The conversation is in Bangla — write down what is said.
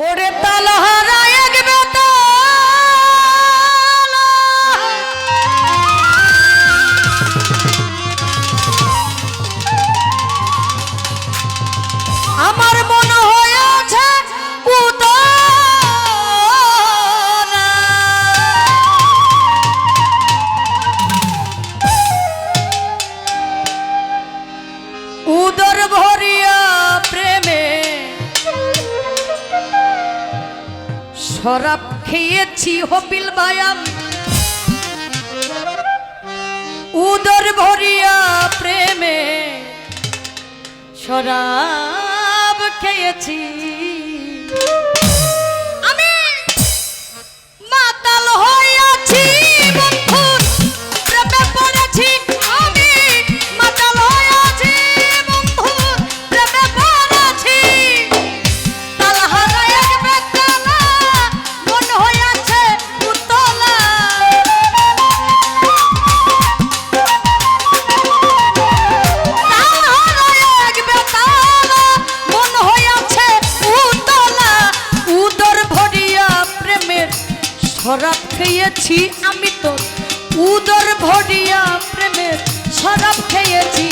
ওরে শরাব খেয়েছি হপিল বায়াম। উদর ভরিয়া প্রেমে শরাব খেয়েছি। উদর ভরিয়া প্রেমের শরাব খেয়েছি।